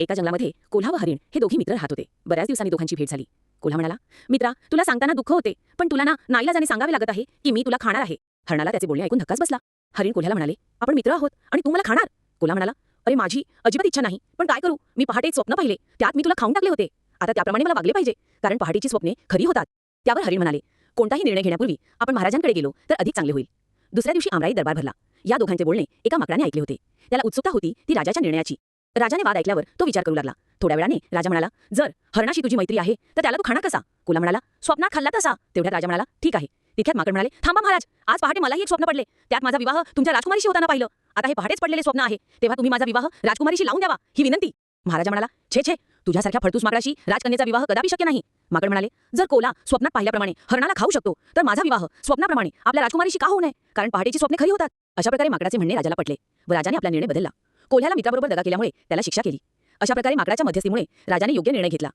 एका जंगलामध्ये कोल्हा व हरिण हे दोघी मित्र राहत होते. बऱ्याच दिवसांनी दोघांची भेट झाली. कोल्हा म्हणाला मित्रा तुला सांगताना दुःख होते पण तुला ना नाईलाजाने सांगावे लागत आहे की मी तुला खाणार आहे. हरणाला त्याचे बोलणे ऐकून धक्काच बसला. हरिण कोल्ह्याला म्हणाले आपण मित्र आहोत आणि तू मला खाणार. कोल्हा म्हणाला अरे माझी अजिबात इच्छा नाही पण काय करू? मी पहाटे एक स्वप्न पाहिले. त्यात मी तुला खाऊन टाकले होते. आता त्याप्रमाणे मला वागले पाहिजे कारण पहाटेची स्वप्ने खरी होतात. त्यावर हरिण म्हणाले कोणताही निर्णय घेण्यापूर्वी आपण महाराजांकडे गेलो तर अधिक चांगले होईल. दुसऱ्या दिवशी आमराई दरबार भरला. या दोघांचे बोलणे एका माकडाने ऐकले होते. त्याला उत्सुकता होती ती राजाच्या निर्णयाची. राजाने वाद ऐकल्यावर तो विचार करू लागला. थोड्या वेळाने राजा म्हणाला जर हरणाशी तुझी मैत्री आहे तर त्याला तू खाणा कसा? कोला म्हणाला स्वप्नात खाल्ला तसा. तेवढ्यात राजा म्हणाला ठीक आहे. तिथ्यात माकड म्हणाले थांबा महाराज आज पहाटे मलाही एक स्वप्न पडले. त्यात माझा विवाह तुमच्या राजकुमारीशी होताना पाहिलं. आता हे पहाटेच पडलेले स्वप्न आहे. तेव्हा तुम्ही माझा विवाह राजकुमारीशी लावून द्यावा ही विनंती. महाराजा म्हणाला छे छे तुझ्यासारख्या फडतूस माकडाशी राजकन्याचा विवाह कदापि शक्य नाही. माकड म्हणाले जर कोला स्वप्नात पाहिल्याप्रमाणे हरणाला खाऊ शकतो तर माझा विवाह स्वप्नाप्रमाणे आपल्या राजकुमारीशी का होऊ नये? कारण पहाटेची स्वप्ने खरी होतात. अशा प्रकारे माकडाचे म्हणणे राजाला पटले व राजाने आपला निर्णय बदलला. कोल्ह्याला मित्राबरोबर दगा केल्यामुळे त्याला शिक्षा केली. अशा प्रकारे माकडाच्या मध्यस्थीमुळे राजाने योग्य निर्णय घेतला.